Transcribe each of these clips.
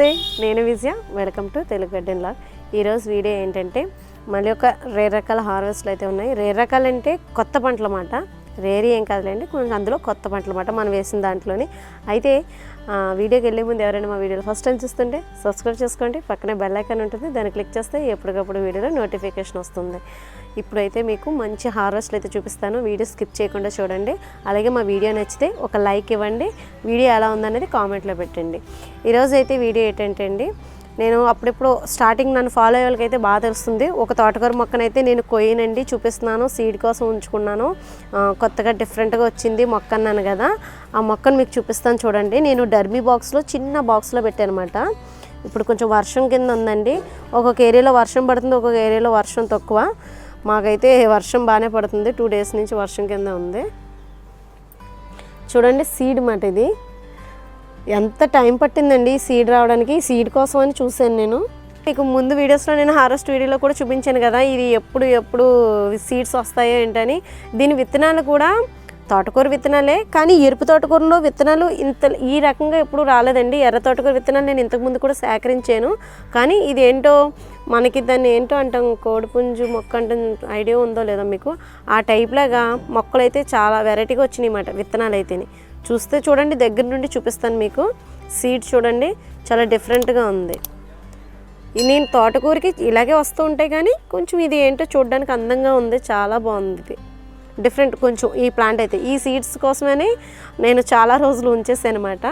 నమస్తే నేను Vijaya. Welcome to Telugu గడ్డెన్ log. ఈరోజు వీడియో ఏంటంటే మళ్ళీ ఒక రేర్ రకాల హార్వెస్ట్లు అయితే ఉన్నాయి. రేర్ రకాలు అంటే కొత్త పంటలు అన్నమాట రేరీ ఏం కాదులేండి కొంచెం అందులో కొత్త పంటలు అన్నమాట మనం వేసిన దాంట్లోని. అయితే వీడియోకి వెళ్ళే ముందు ఎవరైనా మా వీడియోలో ఫస్ట్ టైం చూస్తుంటే సబ్స్క్రైబ్ చేసుకోండి. పక్కనే బెల్ ఐకాన్ ఉంటుంది. దాన్ని క్లిక్ చేస్తే ఎప్పటికప్పుడు వీడియోలో నోటిఫికేషన్ వస్తుంది. ఇప్పుడైతే మీకు మంచి హార్వెస్ట్లు అయితే చూపిస్తాను. వీడియో స్కిప్ చేయకుండా చూడండి. అలాగే మా వీడియో నచ్చితే ఒక లైక్ ఇవ్వండి. వీడియో ఎలా ఉందనేది కామెంట్లో పెట్టండి. ఈరోజు అయితే వీడియో ఏంటంటే అండి నేను అప్పుడెప్పుడు స్టార్టింగ్ నన్ను ఫాలో అయ్యే వాళ్ళకైతే బాగా తెలుస్తుంది. ఒక తోటకూర మొక్కనైతే నేను కొయ్యనండి చూపిస్తున్నాను సీడ్ కోసం ఉంచుకున్నాను. కొత్తగా డిఫరెంట్గా వచ్చింది మొక్క అన్నాను కదా ఆ మొక్కను మీకు చూపిస్తాను చూడండి. నేను డర్మీ బాక్స్లో చిన్న బాక్స్లో పెట్టానమాట. ఇప్పుడు కొంచెం వర్షం కింద ఉందండి. ఒక్కొక్క ఏరియాలో వర్షం పడుతుంది ఒక్కొక్క ఏరియాలో వర్షం తక్కువ. మాకైతే వర్షం బాగానే పడుతుంది. టూ డేస్ నుంచి వర్షం కింద ఉంది. చూడండి సీడ్ మాట ఇది. ఎంత టైం పట్టిందండి సీడ్ రావడానికి? సీడ్ కోసం అని చూశాను నేను. మీకు ముందు వీడియోస్లో నేను హారెస్ట్ వీడియోలో కూడా చూపించాను కదా ఇది ఎప్పుడు ఎప్పుడు సీడ్స్ వస్తాయో ఏంటని. దీని విత్తనాలు కూడా తోటకూర విత్తనాలే కానీ ఎరుపు తోటకూరలో విత్తనాలు ఇంత ఈ రకంగా ఎప్పుడు రాలేదండి. ఎర్ర తోటకూర విత్తనాలు నేను ఇంతకుముందు కూడా సేకరించాను. కానీ ఇది ఏంటో మనకి దాన్ని ఏంటో అంటాం కోడిపుంజు మొక్క అంటే ఐడియా ఉందో లేదో మీకు. ఆ టైప్ లాగా మొక్కలు అయితే చాలా వెరైటీగా వచ్చినాయి అన్నమాట విత్తనాలు అయితేనే చూస్తే చూడండి దగ్గర నుండి చూపిస్తాను మీకు. సీడ్ చూడండి చాలా డిఫరెంట్గా ఉంది. నేను తోటకూరకి ఇలాగే వస్తూ ఉంటాయి కానీ కొంచెం ఇది ఏంటో చూడడానికి అందంగా ఉంది చాలా బాగుంది ఇది. డిఫరెంట్ కొంచెం ఈ ప్లాంట్ అయితే ఈ సీడ్స్ కోసమని నేను చాలా రోజులు ఉంచేసాను అనమాట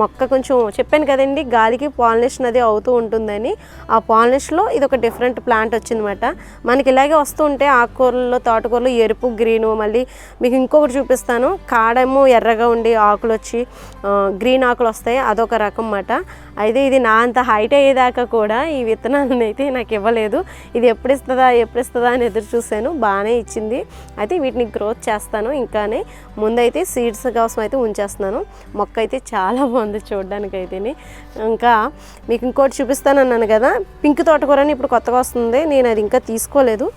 మొక్క కొంచెం చెప్పాను కదండి గాలికి పాలినేషన్ అది అవుతూ ఉంటుందని. ఆ పాలినేషన్లో ఇది ఒక డిఫరెంట్ ప్లాంట్ వచ్చిందనమాట మనకి ఇలాగే వస్తూ ఉంటే ఆకుకూరల్లో తోటకూరలు ఎరుపు గ్రీను మళ్ళీ మీకు ఇంకొకటి చూపిస్తాను. కాడేమో ఎర్రగా ఉండి ఆకులు వచ్చి గ్రీన్ ఆకులు వస్తాయి అదొక రకం అన్నమాట. అయితే ఇది నా అంత హైట్ అయ్యేదాకా కూడా ఈ విత్తనాలను అయితే నాకు ఇవ్వలేదు. ఇది ఎప్పుడు ఇస్తుందా ఎప్పుడు ఇస్తుందా అని ఎదురు చూశాను బాగానే ఇచ్చింది. అయితే వీటిని గ్రోత్ చేస్తాను. ఇంకానే ముందైతే సీడ్స్ కోసం అయితే ఉంచేస్తున్నాను. మొక్క అయితే చాలా బాగుంది చూడడానికి ఇంకా మీకు ఇంకోటి చూపిస్తాను అన్నాను కదా పింక్ తోటకూరని ఇప్పుడు కొత్తగా వస్తుంది. నేను అది ఇంకా తీసుకోలేదు.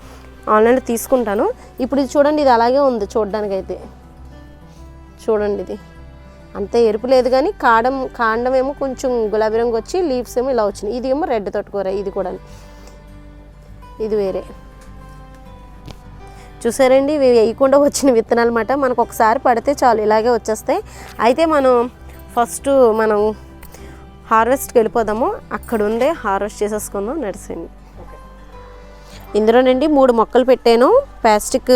ఆన్లైన్లో తీసుకుంటాను. ఇప్పుడు ఇది చూడండి ఇది అలాగే ఉంది చూడడానికైతే. చూడండి ఇది. అంత ఎరుపు లేదు కానీ కాండం కాండం ఏమో కొంచెం గులాబీ రంగు వచ్చి లీవ్స్ ఏమో ఇలా వచ్చినాయి. ఇది ఏమో రెడ్ తోటకూర ఇది కూడా ఇది వేరే. చూసారండి ఇవి వేయకుండా వచ్చిన విత్తనాలు అన్నమాట మనకు ఒకసారి పడితే చాలు ఇలాగే వచ్చేస్తాయి. అయితే మనం ఫస్ట్ మనం హార్వెస్ట్కి వెళ్ళిపోదాము. అక్కడ ఉండే హార్వెస్ట్ చేసేసుకుందాం నడిచింది ఇందులోనండి మూడు మొక్కలు పెట్టాను. ప్లాస్టిక్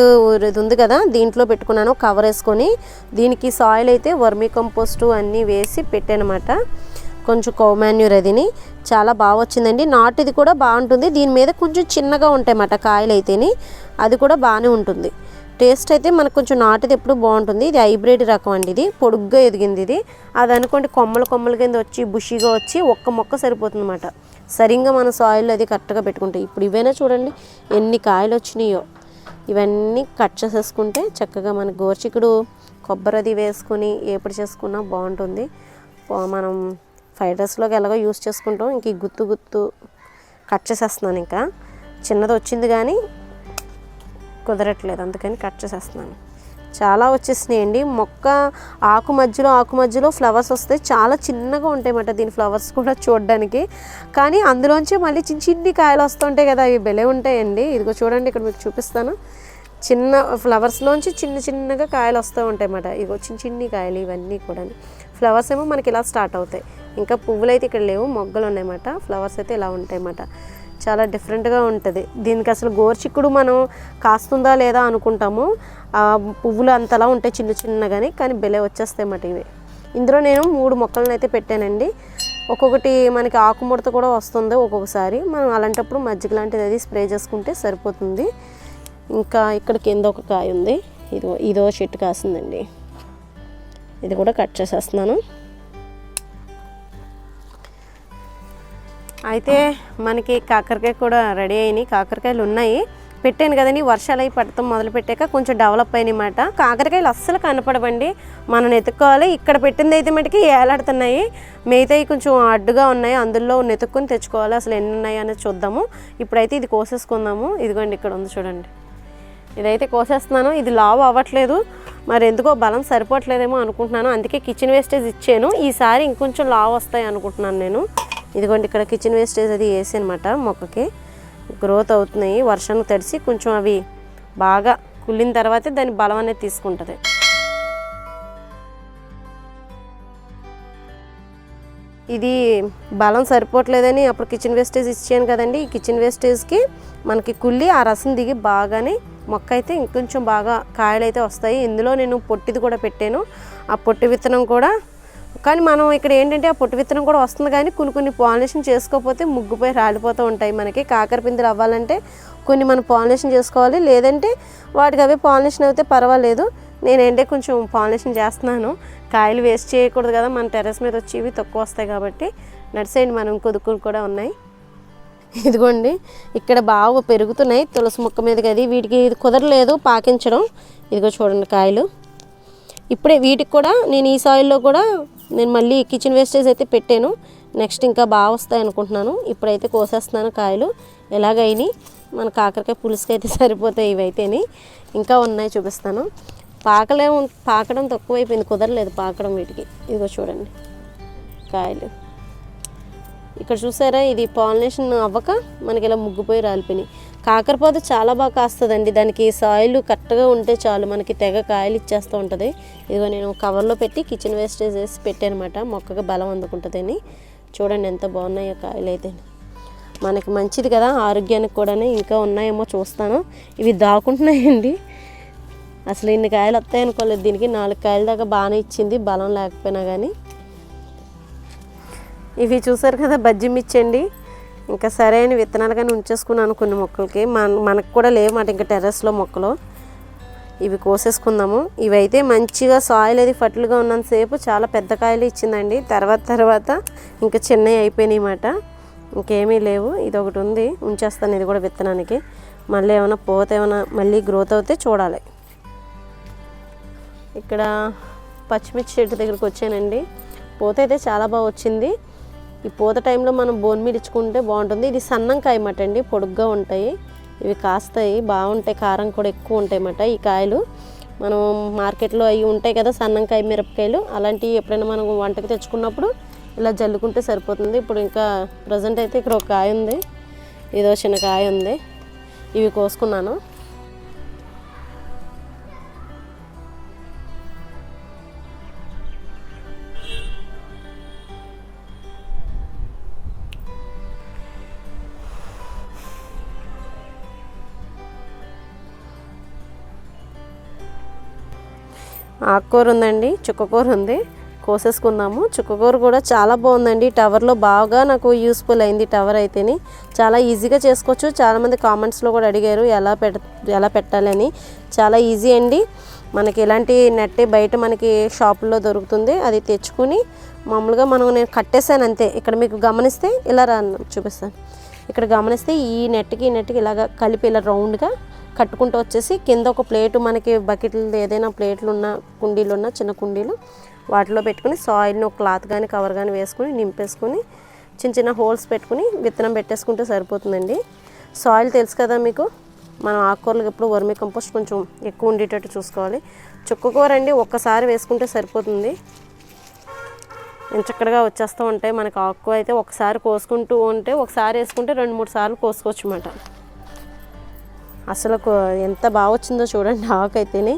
ఇది ఉంది కదా దీంట్లో పెట్టుకున్నాను కవర్ వేసుకొని. దీనికి సాయిల్ అయితే వర్మీ కంపోస్టు అన్నీ వేసి పెట్టానమాట కొంచెం కౌమాన్యూర్ అదిని. చాలా బాగా వచ్చిందండి. నాటుది కూడా బాగుంటుంది. దీని మీద కొంచెం చిన్నగా ఉంటాయన్నమాట కాయలు అయితేని అది కూడా బాగానే ఉంటుంది. టేస్ట్ అయితే మనకు కొంచెం నాటుది ఎప్పుడు బాగుంటుంది. ఇది హైబ్రిడ్ రకం అండి ఇది. పొడుగ్గా ఎదిగింది ఇది. అది అనుకోండి కొమ్మలు కొమ్మల కింద వచ్చి బుషిగా వచ్చి ఒక్క మొక్క సరిపోతుంది అనమాట సరిగ్గా మన సాయిల్ అది కరెక్ట్గా పెట్టుకుంటాయి ఇప్పుడు ఇవైనా చూడండి. ఎన్ని కాయలు వచ్చినాయో. ఇవన్నీ కట్ చేసేసుకుంటే చక్కగా మన గోర్చికుడు కొబ్బరి అది వేసుకుని ఏపుడు చేసుకున్నా బాగుంటుంది. మనం ఫ్రైడ్ రైస్లోకి ఎలాగో యూస్ చేసుకుంటాం. ఇంక ఈ గుత్తు గుత్తు కట్ చేసేస్తున్నాను ఇంకా. చిన్నది వచ్చింది కానీ కుదరట్లేదు. అందుకని కట్ చేసేస్తున్నాను. చాలా వచ్చేసినాయండి. మొక్క ఆకు మధ్యలో ఆకు మధ్యలో ఫ్లవర్స్ వస్తాయి. చాలా చిన్నగా ఉంటాయి అన్నమాట దీని ఫ్లవర్స్ కూడా చూడడానికి. కానీ అందులోంచి మళ్ళీ చిన్న చిన్ని కాయలు వస్తుంటాయి కదా అవి భలే ఉంటాయండి. ఇదిగో చూడండి ఇక్కడ మీకు చూపిస్తాను. చిన్న ఫ్లవర్స్లోంచి చిన్న చిన్నగా కాయలు వస్తూ ఉంటాయి అన్నమాట ఇగో చిన్న చిన్ని కాయలు ఇవన్నీ కూడా ఫ్లవర్స్ ఏమో మనకి ఇలా స్టార్ట్ అవుతాయి. ఇంకా పువ్వులు అయితే ఇక్కడ లేవు మొగ్గలు ఉన్నాయన్నమాట ఫ్లవర్స్ అయితే ఇలా ఉంటాయి అన్నమాట చాలా డిఫరెంట్గా ఉంటుంది. దీనికి అసలు గోర్చిక్కుడు మనం కాస్తుందా లేదా అనుకుంటాము. ఆ పువ్వులు అంతలా ఉంటాయి చిన్న చిన్నగానే కానీ బెలే వచ్చేస్తాయి అన్నమాట ఇవి. ఇందులో నేను మూడు మొక్కలను అయితే పెట్టానండి. ఒక్కొక్కటి మనకి ఆకుముడత కూడా వస్తుంది ఒక్కొక్కసారి. మనం అలాంటప్పుడు మజ్జిగ లాంటిది అది స్ప్రే చేసుకుంటే సరిపోతుంది. ఇంకా ఇక్కడ కింద ఒక కాయ ఉంది. ఇదో ఇదో చెట్టు కాసిందండి. ఇది కూడా కట్ చేసేస్తున్నాను. అయితే మనకి కాకరకాయ కూడా రెడీ అయినాయి. కాకరకాయలు ఉన్నాయి. పెట్టాను కదండి. వర్షాలు అయి పడతాం మొదలు పెట్టాక కొంచెం డెవలప్ అయినమాట కాకరకాయలు అస్సలు కనపడవండి. మనం ఎత్తుక్కోవాలి. ఇక్కడ పెట్టింది అయితే మటుకి ఏలాడుతున్నాయి. మిగతాయి కొంచెం అడ్డుగా ఉన్నాయి. అందులో నెతుక్కుని తెచ్చుకోవాలి. అసలు ఎన్ని ఉన్నాయి అనేది చూద్దాము. ఇప్పుడైతే ఇది కోసేసుకుందాము. ఇదిగోండి ఇక్కడ ఉంది చూడండి. ఇదైతే కోసేస్తున్నాను. ఇది లావు అవ్వట్లేదు. మరి ఎందుకో బలం సరిపోవట్లేదేమో అనుకుంటున్నాను. అందుకే కిచెన్ వేస్టేజ్ ఇచ్చాను. ఈసారి ఇంకొంచెం లావు వస్తాయి అనుకుంటున్నాను నేను. ఇదిగోండి ఇక్కడ కిచెన్ వేస్టేజ్ అది వేసి అనమాట మొక్కకి గ్రోత్ అవుతున్నాయి. వర్షానికి తడిసి కొంచెం అవి బాగా కుళ్ళిన తర్వాతే దాని బలం అనేది తీసుకుంటుంది. ఇది బలం సరిపోవట్లేదని అప్పుడు కిచెన్ వేస్టేజ్ ఇచ్చాను కదండి. ఈ కిచెన్ వేస్టేజ్కి మనకి కుళ్ళి ఆ రసం దిగి బాగానే మొక్క అయితే ఇంకొంచెం బాగా కాయలు అయితే వస్తాయి. ఇందులో నేను పొట్టిది కూడా పెట్టాను. ఆ పొట్టి విత్తనం కూడా కానీ మనం ఇక్కడ ఏంటంటే ఆ పొట్టు విత్తనం కూడా వస్తుంది కానీ కొన్ని కొన్ని పాలినేషన్ చేసుకోకపోతే ముగ్గుపోయి రాలిపోతూ ఉంటాయి మనకి. కాకర పిందులు అవ్వాలంటే కొన్ని మనం పాలినేషన్ చేసుకోవాలి. లేదంటే వాటికి అవే పాలినేషన్ అయితే పర్వాలేదు. నేనేంటే కొంచెం పాలినేషన్ చేస్తున్నాను. కాయలు వేస్ట్ చేయకూడదు కదా మన టెర్రస్ మీద వచ్చి ఇవి తక్కువ వస్తాయి కాబట్టి. నడిసేయండి మనం కొదుకులు కూడా ఉన్నాయి. ఇదిగోండి ఇక్కడ బాగా పెరుగుతున్నాయి. తులసి మొక్క మీదకి అది వీటికి ఇది కుదరలేదు పాకించడం. ఇదిగో చూడండి కాయలు. ఇప్పుడే వీటికి కూడా నేను ఈ సాయిల్లో కూడా నేను మళ్ళీ కిచెన్ వేస్టేజ్ అయితే పెట్టాను. నెక్స్ట్ ఇంకా బాగా వస్తాయి అనుకుంటున్నాను. ఇప్పుడైతే కోసేస్తున్నాను కాయలు. ఎలాగైనాయి మన కాకరకాయ పులుసుకి అయితే సరిపోతాయి ఇవైతేని. ఇంకా ఉన్నాయి చూపిస్తాను. పాకలే పాకడం తక్కువైపోయింది. కుదరలేదు పాకడం వీటికి. ఇదిగో చూడండి. కాయలు. ఇక్కడ చూసారా? ఇది పాలినేషన్ అవ్వక మనకి ఇలా ముగ్గుపోయి రాలిపోయినాయి. కాకరపోత చాలా బాగా కాస్తుందండి. దానికి సాయిల్ కరెక్ట్గా ఉంటే చాలు. మనకి తెగ కాయలు ఇచ్చేస్తూ ఉంటుంది. ఇదిగో నేను కవర్లో పెట్టి కిచెన్ వేస్టేజ్ వేసి పెట్టానమాట. మొక్కగా బలం అందుకుంటుందని చూడండి ఎంత బాగున్నాయో కాయలు అయితే మనకి మంచిది కదా ఆరోగ్యానికి కూడా ఇంకా ఉన్నాయేమో చూస్తాను. ఇవి దాకుంటున్నాయండి. అసలు ఇన్ని కాయలు వస్తాయి అనుకోలేదు. దీనికి నాలుగు కాయల దాకా బాగానే ఇచ్చింది. బలం లేకపోయినా కానీ ఇవి చూసారు కదా బజ్జి మిర్చి అండి ఇంకా సరైన విత్తనాలు కానీ ఉంచేసుకున్నాను కొన్ని మొక్కలకి. మన మనకు కూడా లేవు మాట ఇంకా టెర్రస్లో మొక్కలు. ఇవి కోసేసుకుందాము. ఇవైతే మంచిగా సాయిల్ అది ఫర్టిల్గా ఉన్నంతసేపు చాలా పెద్ద కాయలు ఇచ్చిందండి. తర్వాత తర్వాత ఇంకా చిన్నవి అయిపోయినాయి మాట ఇంకేమీ లేవు. ఇది ఒకటి ఉంది. ఉంచేస్తాను. ఇది కూడా విత్తనానికి. మళ్ళీ ఏమైనా పోత ఏమైనా మళ్ళీ గ్రోత్ అవుతే చూడాలి. ఇక్కడ పచ్చిమిర్చి చెట్టు దగ్గరికి వచ్చానండి. పూత అయితే చాలా బాగా వచ్చింది. ఈ పూత టైంలో మనం బోన్ మీద ఇచ్చుకుంటే బాగుంటుంది. ఇది సన్నం కాయమాట అండి పొడుగ్గా ఉంటాయి. ఇవి కాస్తాయి బాగుంటాయి కారం కూడా ఎక్కువ ఉంటాయి అన్నమాట ఈ కాయలు. మనం మార్కెట్లో అవి ఉంటాయి కదా సన్నంకాయ మిరపకాయలు అలాంటివి ఎప్పుడైనా మనం వంటకి తెచ్చుకున్నప్పుడు ఇలా జల్లుకుంటే సరిపోతుంది. ఇప్పుడు ఇంకా ప్రజెంట్ అయితే ఇక్కడ ఒక కాయ ఉంది. ఏదో చిన్న కాయ ఉంది. ఇవి కోసుకున్నాను. ఆకుకూర ఉందండి చుక్కకూర ఉంది. కోసేసుకుందాము. చుక్కకూర కూడా చాలా బాగుందండి. టవర్లో బాగా నాకు యూస్ఫుల్ అయింది టవర్ అయితేని. చాలా ఈజీగా చేసుకోవచ్చు. చాలామంది కామెంట్స్లో కూడా అడిగారు ఎలా పెట్ ఎలా పెట్టాలని. చాలా ఈజీ అండి. మనకి ఇలాంటి నెట్ బయట మనకి షాపుల్లో దొరుకుతుంది. అది తెచ్చుకుని మామూలుగా మనం నేను కట్టేసాను అంతే. ఇక్కడ మీకు గమనిస్తే ఇలా రా చూపిస్తాను. ఇక్కడ గమనిస్తే ఈ నెట్కి ఈ నెట్కి ఇలాగ కలిపి ఇలా రౌండ్గా కట్టుకుంటూ వచ్చేసి కింద ఒక ప్లేటు మనకి బకెట్లు ఏదైనా ప్లేట్లు ఉన్న కుండీలు ఉన్న చిన్న కుండీలు వాటిలో పెట్టుకుని సాయిల్ని ఒక క్లాత్ కానీ కవర్ కానీ వేసుకుని నింపేసుకుని చిన్న చిన్న హోల్స్ పెట్టుకుని విత్తనం పెట్టేసుకుంటే సరిపోతుందండి. సాయిల్ తెలుసు కదా మీకు? మనం ఆకుకూరలకు ఎప్పుడు వర్మీ కంపోస్ట్ కొంచెం ఎక్కువ ఉండేటట్టు చూసుకోవాలి. చుక్కకూర అండి ఒక్కసారి వేసుకుంటే సరిపోతుంది. చక్కగా వచ్చేస్తూ ఉంటాయి. మనకు ఆకు అయితే ఒకసారి కోసుకుంటూ ఉంటే ఒకసారి వేసుకుంటే రెండు మూడు సార్లు కోసుకోవచ్చు అన్నమాట అసలు ఎంత బాగా వచ్చిందో చూడండి ఆకు అయితేనే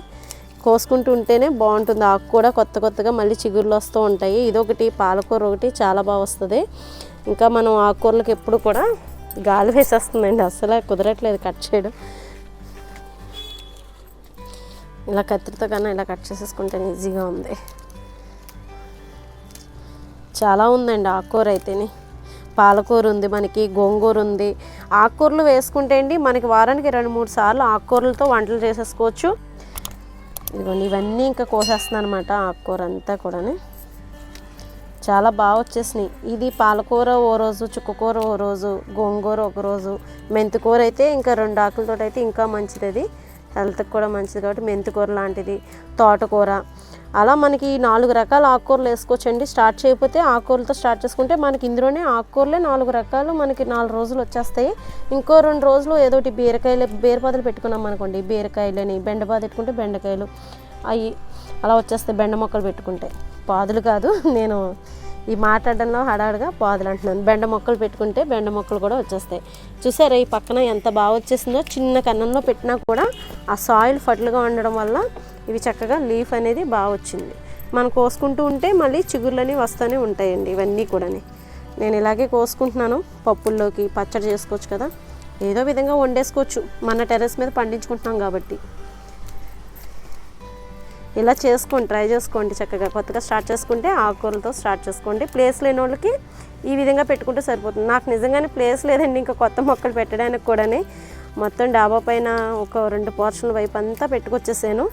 కోసుకుంటూ ఉంటేనే బాగుంటుంది. ఆకు కూడా కొత్త కొత్తగా మళ్ళీ చిగుర్లు వస్తూ ఉంటాయి. ఇదొకటి పాలకూర ఒకటి చాలా బాగా వస్తుంది ఇంకా మనం ఆకుకూరలకు ఎప్పుడు కూడా గాలి వేసేస్తుందండి. అసలు కుదరట్లేదు కట్ చేయడం. ఇలా కత్తిరితో కన్నా ఇలా కట్ చేసేసుకుంటే ఈజీగా ఉంది. చాలా ఉందండి ఆకుకూర అయితేనే. పాలకూర ఉంది మనకి గోంగూర ఉంది. ఆకుకూరలు వేసుకుంటే అండి మనకి వారానికి రెండు మూడు సార్లు ఆకుకూరలతో వంటలు చేసేసుకోవచ్చు. ఇదిగోండి ఇవన్నీ ఇంకా కోసేస్తున్నాను అనమాట ఆకుకూర అంతా కూడా చాలా బాగా వచ్చేసినాయి. ఇది పాలకూర ఓ రోజు చుక్కకూర ఓ రోజు గోంగూర ఒక రోజు మెంతికూర అయితే ఇంకా రెండు ఆకులతో అయితే ఇంకా మంచిది అది హెల్త్కి కూడా మంచిది కాబట్టి మెంతికూర లాంటిది తోటకూర. అలా మనకి నాలుగు రకాల ఆకుకూరలు వేసుకోవచ్చండి. స్టార్ట్ చేయకపోతే ఆకుకూరలతో స్టార్ట్ చేసుకుంటే మనకి ఇందులోనే ఆకుకూరలే నాలుగు రకాలు మనకి నాలుగు రోజులు వచ్చేస్తాయి. ఇంకో రెండు రోజులు ఏదోటి బీరకాయలు బీరపాదలు పెట్టుకున్నాం అనుకోండి. బీరకాయలని బెండపాదు పెట్టుకుంటే బెండకాయలు అవి అలా వచ్చేస్తాయి బెండ మొక్కలు పెట్టుకుంటే. పాదులు కాదు నేను ఈ మాట్లాడడంలో హడాడుగా పాదులు అంటున్నాను. బెండ మొక్కలు పెట్టుకుంటే బెండ మొక్కలు కూడా వచ్చేస్తాయి. చూసారా ఈ పక్కన ఎంత బాగా వచ్చేసిందో? చిన్న కన్నంలో పెట్టినా కూడా ఆ సాయిల్ ఫర్టిల్గా ఉండడం వల్ల ఇవి చక్కగా లీఫ్ అనేది బాగా వచ్చింది. మనం కోసుకుంటూ ఉంటే మళ్ళీ చిగుర్లని వస్తూనే ఉంటాయండి ఇవన్నీ కూడా నేను ఇలాగే కోసుకుంటున్నాను. పప్పుల్లోకి పచ్చడి చేసుకోవచ్చు కదా. ఏదో విధంగా వండేసుకోవచ్చు. మన టెర్రస్ మీద పండించుకుంటున్నాం కాబట్టి. ఇలా చేసుకోండి ట్రై చేసుకోండి చక్కగా. కొత్తగా స్టార్ట్ చేసుకుంటే ఆకుకూరలతో స్టార్ట్ చేసుకోండి. ప్లేస్ లేని వాళ్ళకి ఈ విధంగా పెట్టుకుంటే సరిపోతుంది. నాకు నిజంగానే ప్లేస్ లేదండి. ఇంకా కొత్త మొక్కలు పెట్టడానికి కూడానే మొత్తం డాబా పైన ఒక రెండు పోర్షన్ల వైపు అంతా పెట్టుకొచ్చేసాను.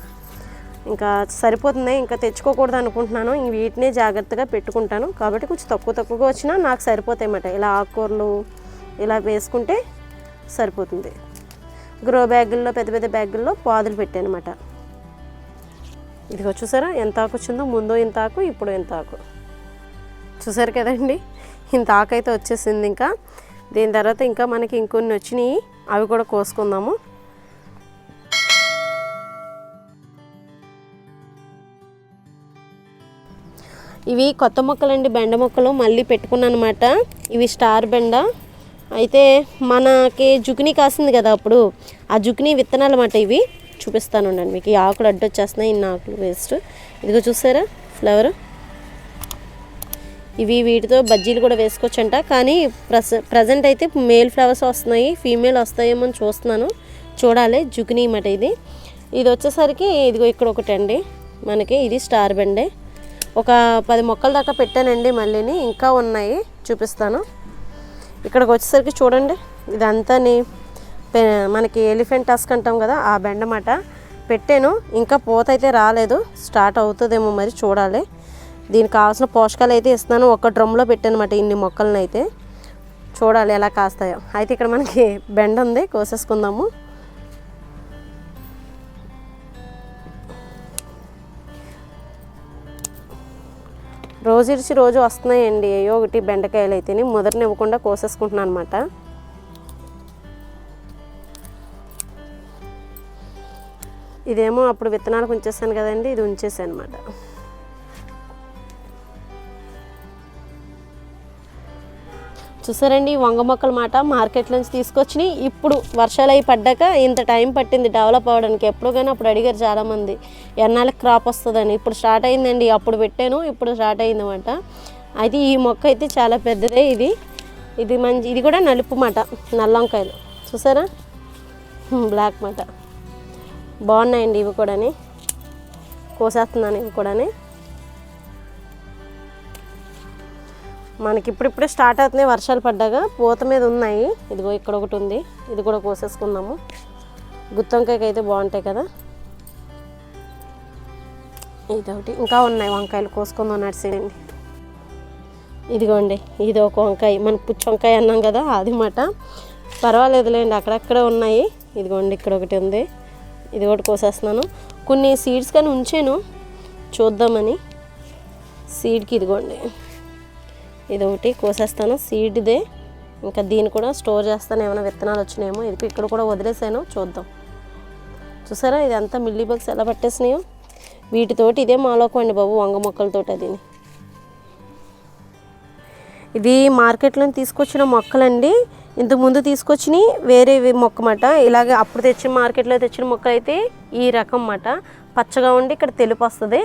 ఇంకా సరిపోతుంది. ఇంకా తెచ్చుకోకూడదు అనుకుంటున్నాను. వీటినే జాగ్రత్తగా పెట్టుకుంటాను. కాబట్టి కొంచెం తక్కువ తక్కువగా వచ్చినా నాకు సరిపోతాయి అన్నమాట ఇలా ఆకుకూరలు ఇలా వేసుకుంటే సరిపోతుంది. గ్రో బ్యాగుల్లో పెద్ద పెద్ద బ్యాగుల్లో పాదులు పెట్టాను ఇదిగో చూసారా? ఎంత ఆకు వచ్చిందో? ముందు ఇంత ఆకు ఇప్పుడు ఇంత ఆకు. చూసారు కదండి? ఇంత ఆకు అయితే వచ్చేసింది ఇంకా. దీని తర్వాత ఇంకా మనకి ఇంకొన్ని వచ్చినాయి. అవి కూడా కోసుకుందాము. ఇవి కొత్త మొక్కలండి బెండ మొక్కలు. మళ్ళీ పెట్టుకున్నాను అనమాట ఇవి స్టార్ బెండ. అయితే మనకి జుకినీ కాసింది కదా అప్పుడు. ఆ జుకినీ విత్తనాలు అన్నమాట ఇవి. చూపిస్తాను ఉండండి మీకు. ఈ ఆకులు అడ్డొచ్చేస్తున్నాయి ఇన్ని ఆకులు వేస్ట్ ఇదిగో చూసారా? ఫ్లవర్ ఇవి వీటితో బజ్జీలు కూడా వేసుకోవచ్చంట. కానీ ప్రస ప్రజెంట్ అయితే మేల్ ఫ్లవర్స్ వస్తున్నాయి ఫీమేల్ వస్తాయేమో అని చూస్తున్నాను. చూడాలి జుకినీ మాట ఇది. ఇది వచ్చేసరికి ఇదిగో ఇక్కడ ఒకటి అండి మనకి ఇది స్టార్ బెండే ఒక పది మొక్కల దాకా పెట్టానండి మళ్ళీని. ఇంకా ఉన్నాయి చూపిస్తాను. ఇక్కడికి వచ్చేసరికి చూడండి ఇదంతాని మనకి ఎలిఫెంట్ టస్క్ అంటాం కదా ఆ బెండమాట పెట్టాను. ఇంకా పూత అయితే రాలేదు. స్టార్ట్ అవుతుందేమో మరి చూడాలి. దీనికి కావాల్సిన పోషకాలు అయితే ఇస్తున్నాను. ఒక డ్రమ్లో పెట్టాను ఇన్ని మొక్కలను అయితే చూడాలి ఎలా కాస్తాయో. అయితే ఇక్కడ మనకి బెండ ఉంది కోసేసుకుందాము. రోజు ఇడిచి రోజు వస్తున్నాయండి. ఏయో ఒకటి బెండకాయలు అయితేనే మొదటిని ఇవ్వకుండా కోసేసుకుంటున్నాను అనమాట ఇదేమో అప్పుడు విత్తనాలకు ఉంచేసాను కదండి ఇది ఉంచేసాను అనమాట చూసారండి ఈ వంగ మొక్కల మాట మార్కెట్ నుంచి తీసుకొచ్చినాయి. ఇప్పుడు వర్షాలు అయి పడ్డాక ఇంత టైం పట్టింది డెవలప్ అవ్వడానికి. ఎప్పుడు కానీ అప్పుడు అడిగారు చాలామంది ఎన్నాళ్ళకి క్రాప్ వస్తుందని. ఇప్పుడు స్టార్ట్ అయిందండి అప్పుడు పెట్టాను ఇప్పుడు స్టార్ట్ అయిందన్నమాట అయితే ఈ మొక్క అయితే చాలా పెద్దదే ఇది. ఇది మంచి ఇది కూడా నలుపు మాట నల్లంకాయలు చూసారా? బ్లాక్ మాట. బాగున్నాయండి ఇవి కూడాని. కోసేస్తున్నాను ఇవి కూడాని. మనకి ఇప్పుడిప్పుడే స్టార్ట్ అవుతున్నాయి వర్షాలు పడ్డాక పూత మీద ఉన్నాయి. ఇదిగో ఇక్కడ ఒకటి ఉంది. ఇది కూడా కోసేసుకుందాము. గుత్తొంకాయకి అయితే బాగుంటాయి కదా. ఇదొకటి. ఇంకా ఉన్నాయి వంకాయలు కోసుకుందాం నడిచేయండి ఇదిగోండి ఇది ఒక వంకాయ. మన పుచ్చి వంకాయ అన్నాం కదా అది మాట. పర్వాలేదులేండి అక్కడక్కడ ఉన్నాయి. ఇదిగోండి ఇక్కడ ఒకటి ఉంది. ఇది ఒకటి కోసేస్తున్నాను. కొన్ని సీడ్స్ కానీ ఉంచాను. చూద్దామని. సీడ్కి ఇదిగోండి. ఇది ఒకటి కోసేస్తాను. సీడ్దే ఇంకా దీన్ని కూడా స్టోర్ చేస్తాను. ఏమైనా విత్తనాలు వచ్చినాయేమో. ఇది ఇక్కడ కూడా వదిలేసాను. చూద్దాం. చూసారా? ఇదంతా మిల్లీ బగ్స్ ఎలా పట్టేసినాయో. వీటితోటి ఇదే మాలోకం అండి బాబు. వంగ మొక్కలతోటి అది. ఇది మార్కెట్లో తీసుకొచ్చిన మొక్కలండి. ఇంతకుముందు ముందు వేరే మొక్క మాట ఇలాగే అప్పుడు తెచ్చిన మార్కెట్లో తెచ్చిన మొక్క అయితే ఈ రకం మాట పచ్చగా ఉండి ఇక్కడ తెలుపు వస్తుంది.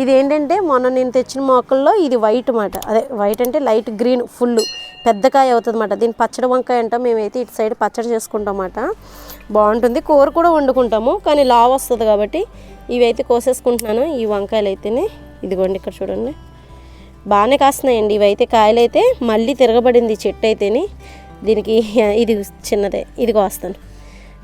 ఇది ఏంటంటే మొన్న నేను తెచ్చిన మొక్కల్లో ఇది వైట్ మాట. అదే వైట్ అంటే లైట్ గ్రీన్ ఫుల్ పెద్ద కాయ అవుతుంది అన్నమాట దీన్ని పచ్చడి వంకాయ అంటాం. మేమైతే ఇటు సైడ్ పచ్చడి చేసుకుంటాం అన్నమాట బాగుంటుంది. కూర కూడా వండుకుంటాము. కానీ లావ్ వస్తుంది కాబట్టి ఇవి అయితే కోసేసుకుంటున్నాను. ఈ వంకాయలు అయితేనే ఇదిగోండి ఇక్కడ చూడండి. బాగానే కాస్తున్నాయండి. ఇవైతే కాయలు అయితే మళ్ళీ తిరగబడింది ఈ చెట్టు అయితేని దీనికి ఇది చిన్నదే. ఇది కోస్తాను.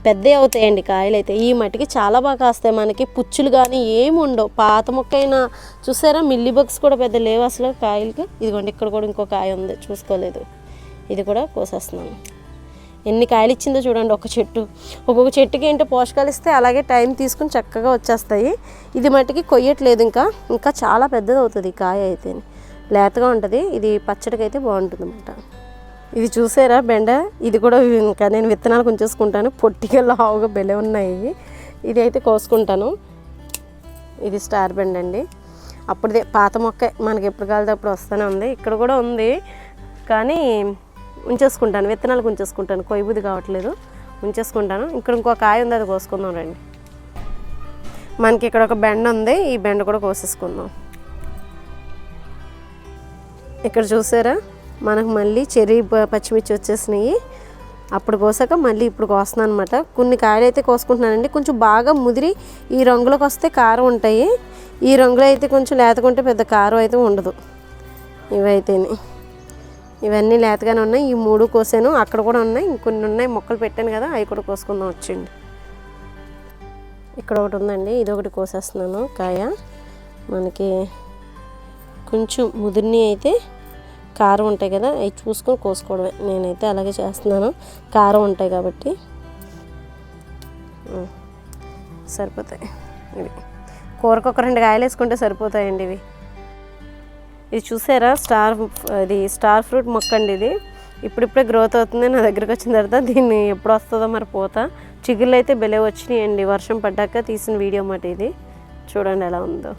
పెద్దవి అవుతాయండి కాయలు అయితే ఈ మట్టికి చాలా బాగా కాస్తాయి మనకి. పుచ్చులు కానీ ఏమి ఉండవు. పాత మొక్కైనా చూసారా? మిల్లీ బగ్స్ కూడా పెద్ద లేవు అసలు కాయలకి. ఇదిగోండి ఇక్కడ కూడా ఇంకో కాయ ఉంది. చూసుకోలేదు. ఇది కూడా కోసేస్తున్నాను. ఎన్ని కాయలు ఇచ్చిందో చూడండి. ఒక చెట్టు. ఒక్కొక్క చెట్టుకి ఏంటో పోషకాలు ఇస్తే అలాగే టైం తీసుకుని చక్కగా వచ్చేస్తాయి. ఇది మట్టికి కొయ్యట్లేదు ఇంకా. ఇంకా చాలా పెద్దది అవుతుంది ఈ కాయ అయితే లేతగా ఉంటుంది. ఇది పచ్చడికైతే బాగుంటుంది అనమాట ఇది చూసారా బెండ? ఇది కూడా ఇంకా నేను విత్తనాలు కొంచేసుకుంటాను. పొట్టిగా లావుగా బెలే ఉన్నాయి. ఇది అయితే కోసుకుంటాను. ఇది స్టార్ బెండ్ అండి. అప్పుడుదే పాత మొక్క మనకి ఎప్పుడు కాలితే అప్పుడు వస్తూనే ఉంది. ఇక్కడ కూడా ఉంది. కానీ ఉంచేసుకుంటాను. విత్తనాలు ఉంచేసుకుంటాను కొయ్యబుద్ధి కావట్లేదు. ఉంచేసుకుంటాను. ఇక్కడ ఇంకో కాయ ఉంది అది కోసుకుందాం రండి. మనకి ఇక్కడ ఒక బెండ ఉంది. ఈ బెండ కూడా కోసేసుకుందాం. ఇక్కడ చూసారా? మనకు మళ్ళీ చెర్రీ ప- పచ్చిమిర్చి వచ్చేసినాయి. అప్పుడు కోసాక మళ్ళీ ఇప్పుడు కోస్తున్నాను అనమాట కొన్ని కాయలు అయితే కోసుకుంటున్నానండి. కొంచెం బాగా ముదిరి ఈ రంగులోకి వస్తే కారం ఉంటాయి. ఈ రంగులో అయితే కొంచెం లేతకుంటే పెద్ద కారం అయితే ఉండదు. ఇవైతేనే. ఇవన్నీ లేతగానే ఉన్నాయి. ఈ మూడు కోసాను. అక్కడ కూడా ఉన్నాయి. ఇంకొన్ని ఉన్నాయి. మొక్కలు పెట్టాను కదా అవి కూడా కోసుకుందాం వచ్చింది ఇక్కడ ఒకటి ఉందండి. ఇది ఒకటి కోసేస్తున్నాను. కాయ. మనకి కొంచెం ముదిరిని అయితే కారం ఉంటాయి కదా అవి చూసుకొని కోసుకోవడమే. నేనైతే అలాగే చేస్తున్నాను. కారం ఉంటాయి కాబట్టి. సరిపోతాయి. ఇవి. కూరకు ఒక రెండు కాయలు వేసుకుంటే సరిపోతాయండి ఇవి. ఇది చూసారా? స్టార్ ఇది స్టార్ ఫ్రూట్ మొక్క అండి ఇది. ఇప్పుడిప్పుడే గ్రోత్ అవుతుంది నా దగ్గరికి వచ్చిన తర్వాత దీన్ని ఎప్పుడు వస్తుందో మరి పోతా. చిగుళ్ళు అయితే బెలే వచ్చినాయండి వర్షం పడ్డాక తీసిన వీడియో మాట ఇది. చూడండి ఎలా ఉందో.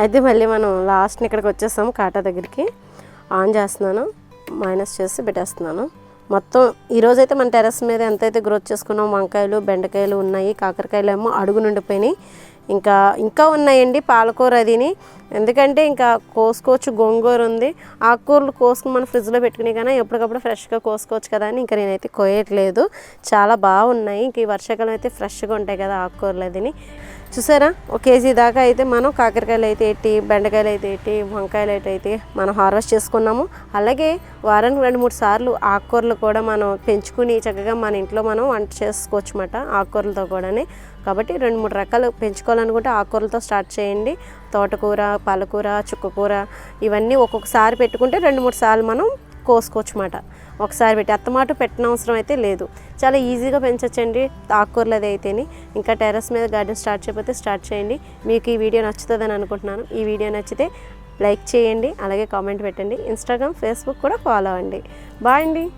అయితే మళ్ళీ మనం లాస్ట్ని ఇక్కడికి వచ్చేస్తాం కాటా దగ్గరికి. ఆన్ చేస్తున్నాను మైనస్ చేసి పెట్టేస్తున్నాను. మొత్తం ఈరోజు అయితే మన టెర్రస్ మీద ఎంతైతే గ్రోత్ చేసుకున్నాం వంకాయలు బెండకాయలు ఉన్నాయి కాకరకాయలు ఏమో అడుగు నుండిపోయినాయి. ఇంకా ఇంకా ఉన్నాయండి పాలకూర అదిని. ఎందుకంటే ఇంకా కోసుకోవచ్చు గోంగూర ఉంది. ఆకుకూరలు కోసుకుని మనం ఫ్రిడ్జ్లో పెట్టుకునే కానీ ఎప్పటికప్పుడు ఫ్రెష్గా కోసుకోవచ్చు కదా అని ఇంకా నేనైతే కోయట్లేదు. చాలా బాగున్నాయి. ఇంక ఈ వర్షాకాలం అయితే ఫ్రెష్గా ఉంటాయి కదా ఆకుకూరలు అదిని. చూసారా? ఒక కేజీ దాకా అయితే మనం కాకరకాయలు అయితే ఎట్టి బెండకాయలు అయితే ఎట్టి వంకాయలు అయితే మనం హార్వెస్ట్ చేసుకున్నాము. అలాగే వారానికి రెండు మూడు సార్లు ఆకుకూరలు కూడా మనం పెంచుకుని చక్కగా మన ఇంట్లో మనం వంట చేసుకోవచ్చు అన్నమాట ఆకుకూరలతో కూడానే. కాబట్టి రెండు మూడు రకాలు పెంచుకోవాలనుకుంటే ఆకుకూరలతో స్టార్ట్ చేయండి. తోటకూర పాలకూర చుక్కకూర ఇవన్నీ ఒక్కొక్కసారి పెట్టుకుంటే రెండు మూడు సార్లు మనం కోసుకోవచ్చు అన్నమాట ఒకసారి పెట్టి అత్తమాట పెట్టిన అవసరం అయితే లేదు. చాలా ఈజీగా పెంచచ్చండి ఆకుకూరలు అది అయితేనే. ఇంకా టెర్రస్ మీద గార్డెన్ స్టార్ట్ చేయకపోతే స్టార్ట్ చేయండి. మీకు ఈ వీడియో నచ్చుతుందని అనుకుంటున్నాను. ఈ వీడియో నచ్చితే లైక్ చేయండి అలాగే కామెంట్ పెట్టండి. ఇన్స్టాగ్రామ్ ఫేస్బుక్ కూడా ఫాలో అవ్వండి. బాయ్ అండి.